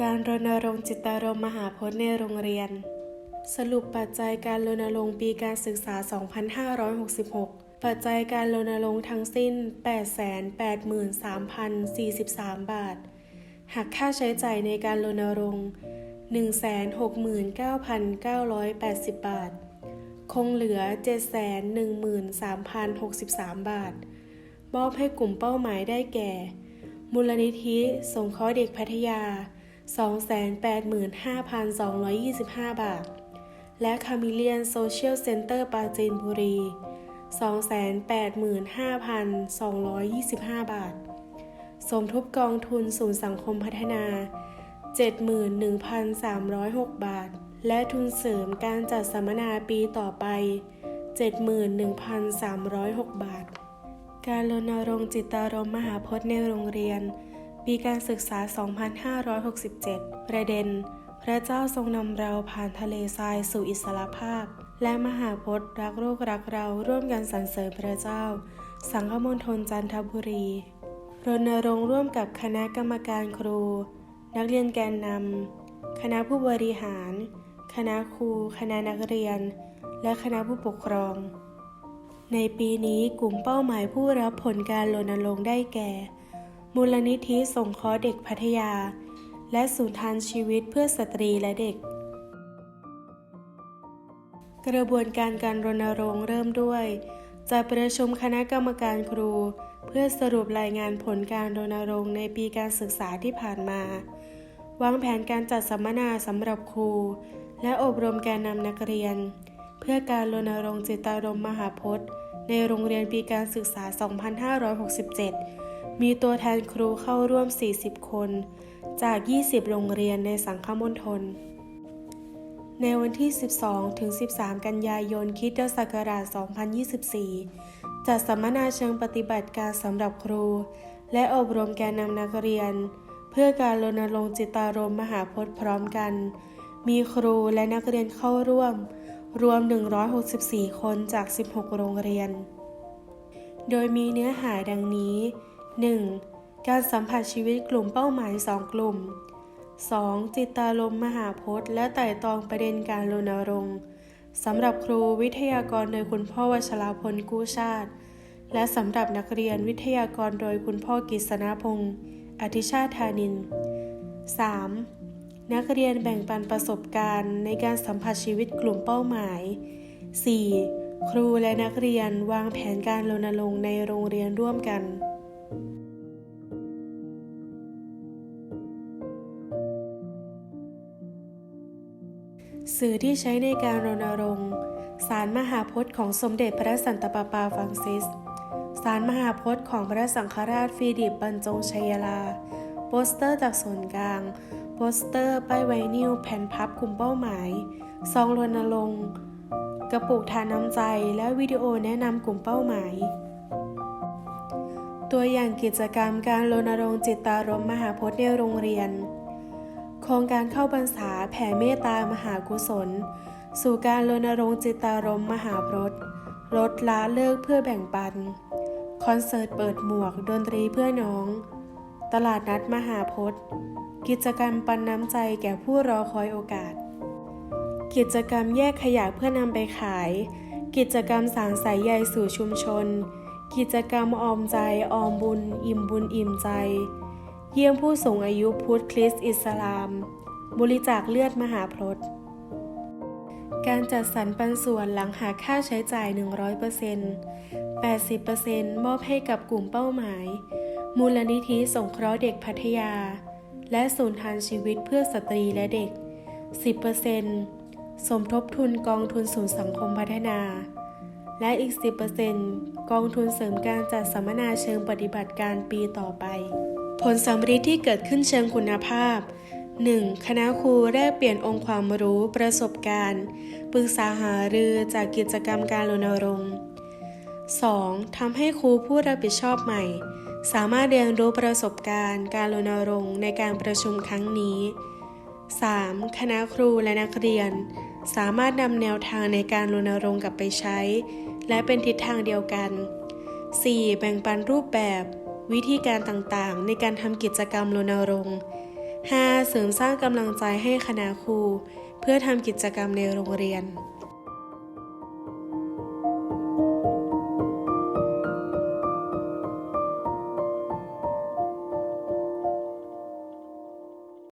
การรณรงค์จิตารมมหาพจน์ในโรงเรียน สรุปปัจจัยการรณรงค์ปีการศึกษา 2566 ปัจจัยการรณรงค์ทั้งสิ้น 883,043 บาท หักค่าใช้ใจ่ายในการรณรงค์ 169,980 บาท คงเหลือ 713,063 บาท มอบให้กลุ่มเป้าหมายได้แก่มูลนิธิสงเคราะห์เด็กพัทยา 285,225 บาท และคามิเลียนโซเชียลเซ็นเตอร์ปราจีนบุรี 285,225 บาท สมทบกองทุนศูนย์สังคมพัฒนา 71,306 บาท และทุนเสริมการจัดสัมมนาปีต่อไป 71,306 บาท การรณรงค์จิตารมมหาพจน์ในโรงเรียน ปีการศึกษา 2567 ประเด็น พระเจ้าทรงนำเราผ่านทะเลทรายสู่อิสรภาพ และมหาพจน์รักโลกรักเราร่วมกันสรรเสริญพระเจ้า สังฆมณฑลจันทบุรี รณรงค์ร่วมกับคณะกรรมการครู นักเรียนแกนนำ คณะผู้บริหาร คณะครู คณะนักเรียน และคณะผู้ปกครอง ในปีนี้กลุ่มเป้าหมายผู้รับผลการรณรงค์ได้แก่ มูลนิธิสงเคราะห์เด็กพัทยา และศูนย์ทานชีวิตเพื่อสตรีและเด็ก กระบวนการการรณรงค์เริ่มด้วยจะประชุมคณะกรรมการครู เพื่อสรุปรายงานผลการรณรงค์ในปีการศึกษาที่ผ่านมาวางแผนการจัดสัมมนาสำหรับครู และอบรมแกนนำนักเรียน เพื่อการรณรงค์จิตารมมหาพจน์ ในโรงเรียนปีการศึกษา 2567 มีตัวแทนครูเข้าร่วม 40 คน จาก 20 โรงเรียนในสังคมณฑลในวันที่ 12 ถึง 13 กันยายนคริสตศักราช 2024 จัดสัมมนาเชิงปฏิบัติการสำหรับครู และอบรมแกนนำนักเรียน เพื่อการรณรงค์จิตารมมหาพจน์พร้อมกัน มีครูและนักเรียนเข้าร่วม รวม 164 คนจาก 16 โรงเรียน โดยมีเนื้อหาดังนี้ 1. การสัมผัสชีวิตกลุ่มเป้าหมาย 2 กลุ่ม 2. จิตตารมมหาพจน์และไต่ตองประเด็นการรณรงค์สำหรับครูวิทยากรโดยคุณพ่อวชราพลกู้ชาติ และสำหรับนักเรียนวิทยากรโดยคุณพ่อกิษณพงศ์อธิชาติธานิน 3. นักเรียนแบ่งปันประสบการณ์ในการสัมผัสชีวิตกลุ่มเป้าหมาย 4. ครูและนักเรียนวางแผนการรณรงค์ในโรงเรียนร่วมกัน สื่อที่ใช้ในการรณรงค์ สารมหาพจน์ของสมเด็จพระสันตะปาปาฟรังซิส สารมหาพจน์ของพระสังฆราชฟิลิปบรรจงชัยลา โปสเตอร์จากส่วนกลาง โปสเตอร์ ป้ายไวนิลแผ่นพับกลุ่มเป้าหมาย ซองรณรงค์ กระปุกทานน้ำใจ และวิดีโอแนะนำกลุ่มเป้าหมาย ตัวอย่างกิจกรรมการรณรงค์จิตตารมมหาพจน์ในโรงเรียน โครงการเข้าพรรษาแผ่เมตตามหากุศล สู่การรณรงค์จิตารมมหาพจน์ลดละเลิกเพื่อแบ่งปัน คอนเสิร์ตเปิดหมวกดนตรีเพื่อน้อง ตลาดนัดมหาพจน์ กิจกรรมปันน้ำใจแก่ผู้รอคอยโอกาส กิจกรรมแยกขยะเพื่อนำไปขาย กิจกรรมสารสายใยสู่ชุมชน กิจกรรมออมใจออมบุญ อิ่มบุญอิ่มใจ เยี่ยมผู้สูงอายุพุทธคริสต์อิสลาม บริจาคเลือดมหาพรตการจัดสรรปันส่วนหลังหาค่าใช้จ่าย 100% 80%มอบให้กับกลุ่มเป้าหมาย มูลนิธิสงเคราะห์เด็กพัทยา และศูนย์ทานชีวิตเพื่อสตรีและเด็ก 10%สมทบทุนกองทุนศูนย์สังคมพัฒนา และอีก 10%กองทุนเสริมการจัดสัมมนาเชิงปฏิบัติการปีต่อไป ผลสำริดที่เกิดขึ้นเชิงคุณภาพ 1. คณะครูแลกเปลี่ยนองค์ความรู้ประสบการณ์ ปรึกษาหารือจากกิจกรรมการรณรงค์ 2. ทำให้ครูผู้รับผิดชอบใหม่ สามารถเรียนรู้ประสบการณ์ การรณรงค์ในการประชุมครั้งนี้ 3. คณะครูและนักเรียน สามารถนำแนวทางในการรณรงค์กลับไปใช้ และเป็นทิศทางเดียวกัน 4. แบ่งปันรูปแบบ วิธีการต่างๆ ในการทำกิจกรรมรณรงค์ 5. เสริมสร้างกำลังใจให้คณะครู เพื่อทำกิจกรรมในโรงเรียน